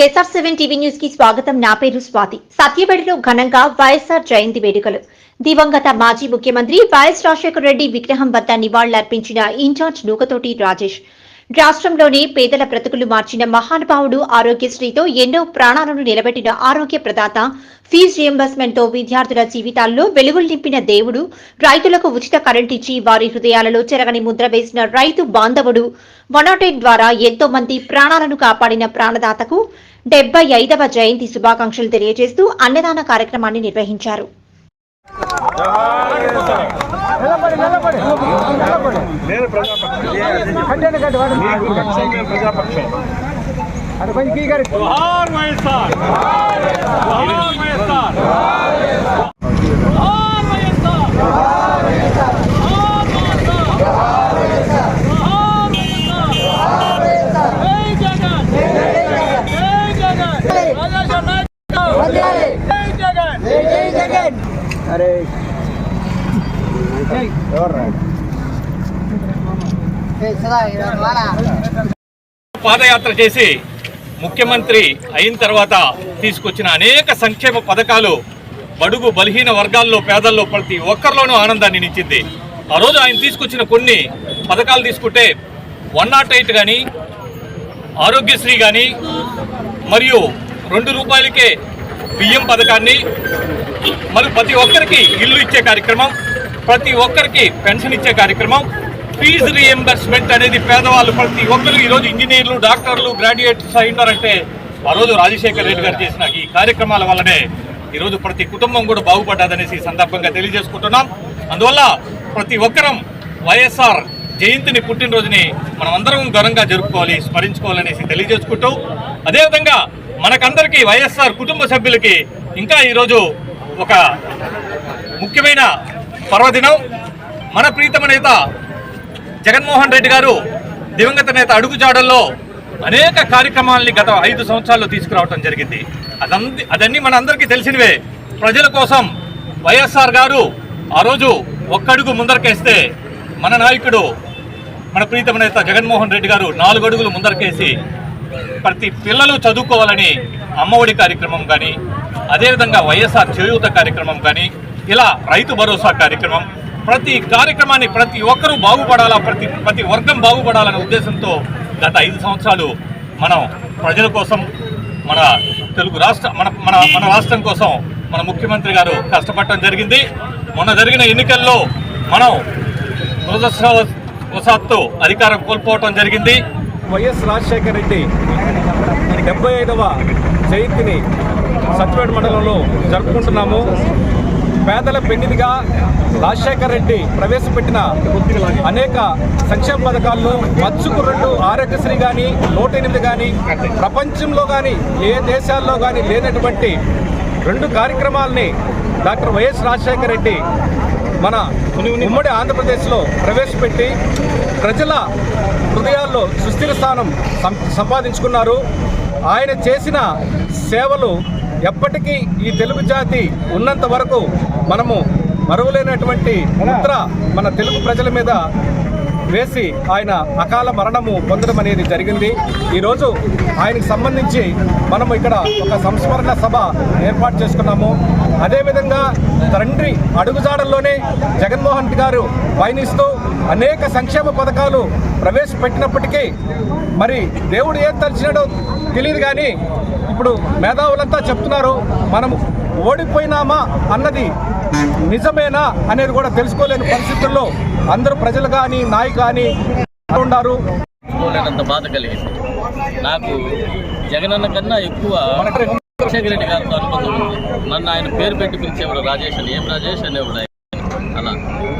కేసార్ seven TV న్యూస్కి స్వాగతం. నా పేరు స్వాతి. సత్యవేడిలో ఘనంగా వైఎస్ఆర్ జయంతి వేడుకలు. దివంగత మాజీ ముఖ్యమంత్రి వైఎస్ రాజశేఖర రెడ్డి విగ్రహం వద్ద నివాళులర్పించిన ఇన్ఛార్జ్ నూకతోటి రాజేష్. రాష్ట్రంలోనే పేదల బ్రతుకులు మార్చిన మహానుభావుడు ఆరోగ్యశ్రీతో ఎన్నో ప్రాణాలను నిలబెట్టిన ఆరోగ్య ప్రదాత ఫీజు రియంబర్స్మెంట్తో విద్యార్థుల జీవితాల్లో వెలుగులు నింపిన దేవుడు రైతులకు ఉచిత కరెంట్ ఇచ్చి వారి హృదయాలలో చెరగని ముద్ర వేసిన రైతు బాంధవుడు వన్ ద్వారా ఎంతో మంది ప్రాణాలను కాపాడిన ప్రాణదాతకు డెబ్బై ఐదవ జయంతి శుభాకాంక్షలు తెలియజేస్తూ అన్నదాన కార్యక్రమాన్ని నిర్వహించారు. ప్రజాపక్షం. అరే పాదయాత్ర చేసి ముఖ్యమంత్రి అయిన తర్వాత తీసుకొచ్చిన అనేక సంక్షేమ పథకాలు బడుగు బలహీన వర్గాల్లో పేదల్లో ప్రతి ఒక్కరిలోనూ ఆనందాన్ని నిచ్చింది ఆ రోజు ఆయన తీసుకొచ్చిన కొన్ని పథకాలు తీసుకుంటే వన్ నాట్ ఎయిట్ కానీ ఆరోగ్యశ్రీ కానీ మరియు రెండు రూపాయలకే బియ్యం పథకాన్ని మరి ప్రతి ఒక్కరికి ఇల్లు ఇచ్చే కార్యక్రమం ప్రతి ఒక్కరికి పెన్షన్ ఇచ్చే కార్యక్రమం ఫీజు రీఎంబర్స్మెంట్ అనేది పేదవాళ్ళు ప్రతి ఒక్కరు ఈరోజు ఇంజనీర్లు డాక్టర్లు గ్రాడ్యుయేట్స్ అయి ఉన్నారంటే ఆ రోజు రాజశేఖర్ రెడ్డి గారు చేసిన ఈ కార్యక్రమాల వల్లనే ఈరోజు ప్రతి కుటుంబం కూడా బాగుపడ్డదనేసి ఈ సందర్భంగా తెలియజేసుకుంటున్నాం. అందువల్ల ప్రతి ఒక్కరం వైఎస్ఆర్ జయంతిని పుట్టినరోజుని మనం అందరం ఘనంగా జరుపుకోవాలి స్మరించుకోవాలనేసి తెలియజేసుకుంటూ అదేవిధంగా మనకందరికీ వైఎస్ఆర్ కుటుంబ సభ్యులకి ఇంకా ఈరోజు ఒక ముఖ్యమైన పర్వదినం. మన ప్రీతమ నేత జగన్మోహన్ రెడ్డి గారు దివంగత నేత అడుగుజాడల్లో అనేక కార్యక్రమాలని గత ఐదు సంవత్సరాల్లో తీసుకురావడం జరిగింది. అదంది అదన్నీ మన అందరికీ తెలిసినవే. ప్రజల కోసం వైఎస్ఆర్ గారు ఆ రోజు ఒక్కడుగు ముందరకేస్తే మన నాయకుడు మన ప్రీతమ నేత జగన్మోహన్ రెడ్డి గారు నాలుగు అడుగులు ముందరకేసి ప్రతి పిల్లలు చదువుకోవాలని అమ్మఒడి కార్యక్రమం కానీ అదేవిధంగా వైఎస్ఆర్ చేయూత కార్యక్రమం కానీ ఇలా రైతు భరోసా కార్యక్రమం ప్రతి కార్యక్రమాన్ని ప్రతి ఒక్కరూ బాగుపడాలా ప్రతి ప్రతి వర్గం బాగుపడాలనే ఉద్దేశంతో గత ఐదు సంవత్సరాలు మనం ప్రజల కోసం మన తెలుగు రాష్ట్ర మన మన మన రాష్ట్రం కోసం మన ముఖ్యమంత్రి గారు కష్టపడటం జరిగింది. మొన్న జరిగిన ఎన్నికల్లో మనం దురదృష్టవశాత్తు అధికారం కోల్పోవటం జరిగింది. వైఎస్ రాజశేఖర రెడ్డి డెబ్బై ఐదవ జయంతిని సత్యపేట మండలంలో జరుపుకుంటున్నాము. పేదల పెన్నిదిగా రాజశేఖర్ రెడ్డి ప్రవేశపెట్టిన అనేక సంక్షేమ పథకాల్లో మచ్చుకు రెండు ఆరోగ్యశ్రీ కానీ నూట ఎనిమిది కానీ ప్రపంచంలో కానీ ఏ దేశాల్లో కానీ లేనటువంటి రెండు కార్యక్రమాలని డాక్టర్ వైఎస్ రాజశేఖర రెడ్డి మన ఉమ్మడి ఆంధ్రప్రదేశ్లో ప్రవేశపెట్టి ప్రజల హృదయాల్లో సుస్థిర స్థానం సం- సంపాదించుకున్నారు. ఆయన చేసిన సేవలు ఎప్పటికీ ఈ తెలుగు జాతి ఉన్నంత వరకు మనము మరువలేనటువంటి ముద్ర మన తెలుగు ప్రజల మీద వేసి ఆయన అకాల మరణము పొందడం అనేది జరిగింది. ఈరోజు ఆయనకు సంబంధించి మనము ఇక్కడ ఒక సంస్మరణ సభ ఏర్పాటు చేసుకున్నాము. అదేవిధంగా తండ్రి అడుగుజాడల్లోనే జగన్మోహన్ రెడ్డి గారు పయనిస్తూ అనేక సంక్షేమ పథకాలు ప్రవేశపెట్టినప్పటికీ మరి దేవుడు ఏం తలిచినాడో తెలియదు కానీ ఇప్పుడు మేధావులంతా చెప్తున్నారు మనం ఓడిపోయినామా అన్నది నిజమేనా అనేది కూడా తెలుసుకోలేని పరిస్థితుల్లో అందరూ ప్రజలు కానీ నాయకులు కానీ ఉన్నారు. తెలుసుకోలేనంత బాధ కలిగింది. నాకు జగనన్న కన్నా ఎక్కువ రాజశేఖర రెడ్డి గారితో అనుబంధం ఉంది. నన్ను ఆయన పేరు పెట్టి పిలిచేవాడు రాజేష్ అని. ఏం రాజేష్ అనేవాడు ఆయన. అలా.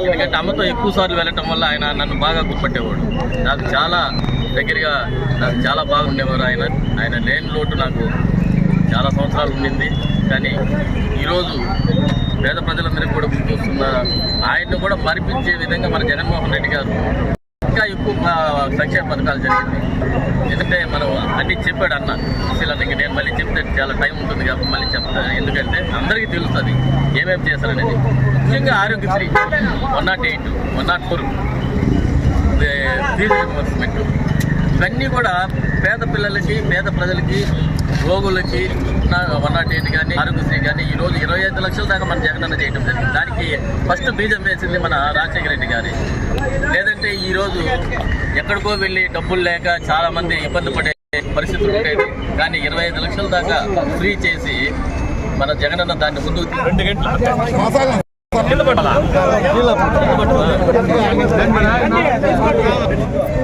ఎందుకంటే అమ్మతో ఎక్కువ సార్లు వెళ్ళటం వల్ల ఆయన నన్ను బాగా గుర్తుపట్టేవాడు. నాకు చాలా దగ్గరగా నాకు చాలా బాగుండేవారు ఆయన. ఆయన లేని లోటు నాకు చాలా సంవత్సరాలు ఉండింది. కానీ ఈరోజు పేద ప్రజలందరికీ కూడా గుర్తొస్తున్న ఆయన్ని కూడా మరిపించే విధంగా మన జగన్మోహన్ రెడ్డి గారు ఇంకా ఎక్కువ సంక్షేమ పథకాలు జరిగింది. ఎందుకంటే మనం అన్ని చెప్పాడు అన్న అసలు నేను మళ్ళీ చెప్తే చాలా టైం ఉంటుంది కాబట్టి మళ్ళీ చెప్తాను ఎందుకంటే అందరికీ తెలుస్తుంది ఏమేమి చేశారనేది. ముఖ్యంగా Aarogyasri one not eight one not four fee reimbursement ఇవన్నీ కూడా పేద పిల్లలకి పేద ప్రజలకి రోగులకి వన్ నాట్ ఎయిట్ కానీ ఆరోగ్యశ్రీ కానీ ఈ రోజు ఇరవై ఐదు లక్షల దాకా మన జగనన్న చేయడం జరిగింది. దానికి ఫస్ట్ బీజం వేసింది మన రాజశేఖర రెడ్డి గారి. లేదంటే ఈ రోజు ఎక్కడికో వెళ్ళి డబ్బులు లేక చాలా మంది ఇబ్బంది పడే పరిస్థితులు ఉండేవి కానీ ఇరవై ఐదు లక్షల దాకా ఫ్రీ చేసి మన జగనన్న దాన్ని ముందుకు రెండు గంటలు?